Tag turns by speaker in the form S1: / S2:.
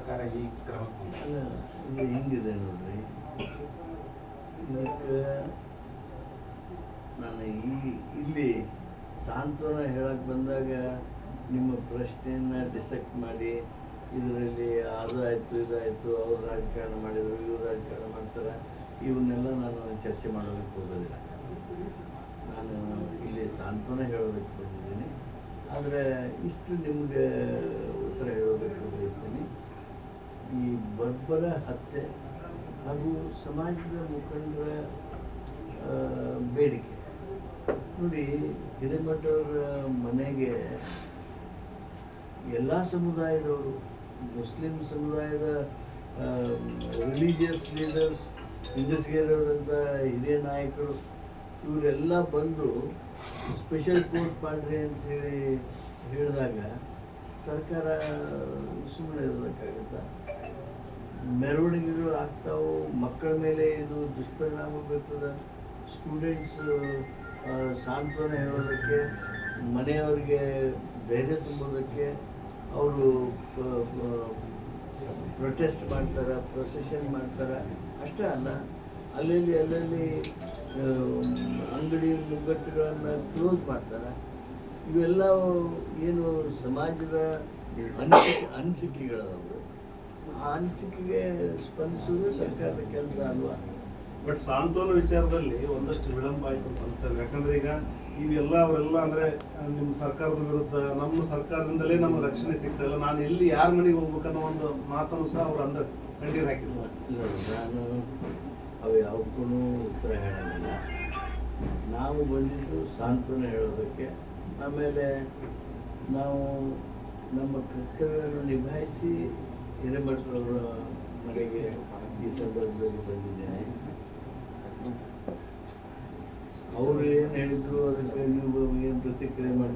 S1: ಸರ್ಕಾರ ಈ ಕ್ರಮಕ್ಕೆ
S2: ಇದು ಹೆಂಗಿದೆ ನೋಡ್ರಿ? ಇದಕ್ಕೆ ನಾನು ಈ ಇಲ್ಲಿ ಸಾಂತ್ವನ ಹೇಳಕ್ಕೆ ಬಂದಾಗ ನಿಮ್ಮ ಪ್ರಶ್ನೆಯನ್ನು ಡಿಸೆಕ್ಟ್ ಮಾಡಿ ಇದರಲ್ಲಿ ಅದು ಆಯಿತು ಇದಾಯಿತು ಅವ್ರು ರಾಜಕಾರಣ ಮಾಡಿದರು, ಇವ್ರು ರಾಜಕಾರಣ ಮಾಡ್ತಾರೆ, ಇವನ್ನೆಲ್ಲ ನಾನು ಚರ್ಚೆ ಮಾಡೋದಕ್ಕೆ ಹೋಗೋದಿಲ್ಲ. ನಾನು ಇಲ್ಲಿ ಸಾಂತ್ವನ ಹೇಳೋದಕ್ಕೆ ಬಂದಿದ್ದೀನಿ. ಆದರೆ ಇಷ್ಟು ನಿಮಗೆ ಉತ್ತರ ಬರ್ಬರ ಹತ್ಯೆ ಹಾಗೂ ಸಮಾಜದ ಮುಖಂಡರ ಬೇಡಿಕೆ. ನೋಡಿ, ಹಿರೇಮಠವ್ರ ಮನೆಗೆ ಎಲ್ಲ ಸಮುದಾಯದವರು, ಮುಸ್ಲಿಂ ಸಮುದಾಯದ ರಿಲಿಜಿಯಸ್ ಲೀಡರ್ಸ್ ಹಿಂದಸ್ಗೇರವರಂಥ ಹಿರಿಯ ನಾಯಕರು, ಇವರೆಲ್ಲ ಬಂದು ಸ್ಪೆಷಲ್ ಕೋರ್ಟ್ ಮಾಡ್ರಿ ಅಂತೇಳಿ ಹೇಳಿದಾಗ ಸರ್ಕಾರ ಸುಮ್ಮನೆ ಇರಬೇಕಾಗುತ್ತಾ? ಮೆರವಣಿಗೆಗಳು ಆಗ್ತಾವು, ಮಕ್ಕಳ ಮೇಲೆ ಇದು ದುಷ್ಪರಿಣಾಮ ಬೀರ್ತದೆ ಸ್ಟೂಡೆಂಟ್ಸ್ ಸಾಂತ್ವನ ಹೇಳೋದಕ್ಕೆ, ಮನೆಯವರಿಗೆ ಧೈರ್ಯ ತುಂಬೋದಕ್ಕೆ ಅವರು ಪ್ರೊಟೆಸ್ಟ್ ಮಾಡ್ತಾರೆ ಪ್ರೊಸೆಷನ್ ಮಾಡ್ತಾರೆ. ಅಷ್ಟೇ ಅಲ್ಲ, ಅಲ್ಲಲ್ಲಿ ಅಲ್ಲಲ್ಲಿ ಅಂಗಡಿ ಮುಗ್ಗಟ್ಟುಗಳನ್ನು ಕ್ಲೋಸ್ ಮಾಡ್ತಾರೆ. ಇವೆಲ್ಲ ಏನು ಸಮಾಜದ ಅನಿಸಿಕೆ ಅನಿಸಿಕೆಗಳವು ಆ ಅನಿಸಿಕೆಗೆ ಸ್ಪಂದಿಸುವುದು ಸರ್ಕಾರದ ಕೆಲಸ ಅಲ್ವಾ?
S3: ಬಟ್ ಸಾಂತ್ವನ ವಿಚಾರದಲ್ಲಿ ಒಂದಷ್ಟು ವಿಳಂಬ ಆಯಿತು ಅಂತ ಅನ್ಸ್ತಾ ಇದೆ ಯಾಕಂದ್ರೆ ಈಗ ಇವೆಲ್ಲ ಅವರೆಲ್ಲ ಅಂದ್ರೆ ನಿಮ್ಮ ಸರ್ಕಾರದ ವಿರುದ್ಧ ನಮ್ಮ ಸರ್ಕಾರದಿಂದಲೇ ನಮ್ಮ ರಕ್ಷಣೆ ಸಿಗ್ತಾ ಇಲ್ಲ. ನಾನು ಎಲ್ಲಿ ಯಾರ ಮನೆಗೆ ಹೋಗ್ಬೇಕನ್ನೋ ಒಂದು ಮಾತನ್ನು ಸಹ ಅವ್ರು ಅಂದ ಕಂಡೀರ್ ಹಾಕಿದ್ರು.
S2: ನೋಡಿ, ನಾನು ಅವು ಯಾವಕ್ಕೂ ಉತ್ತರ ಹೇಳೋದಿಲ್ಲ ನಾವು ಬಂದಿದ್ದು ಸಾಂತ್ವನ ಹೇಳೋದಕ್ಕೆ. ಆಮೇಲೆ ನಾವು ನಮ್ಮ ಕರ್ತವ್ಯವನ್ನು ನಿಭಾಯಿಸಿ ಹಿರೇಮಠರವರ ಮನೆಗೆ ಈ ಸಂದರ್ಭದಲ್ಲಿ ಬಂದಿದ್ದೇನೆ. ಅವರು ಏನು ಹೇಳಿದ್ರು ಅದಕ್ಕೆ ನೀವು ಏನು ಪ್ರತಿಕ್ರಿಯೆ ಮಾಡ್ತೀರಿ?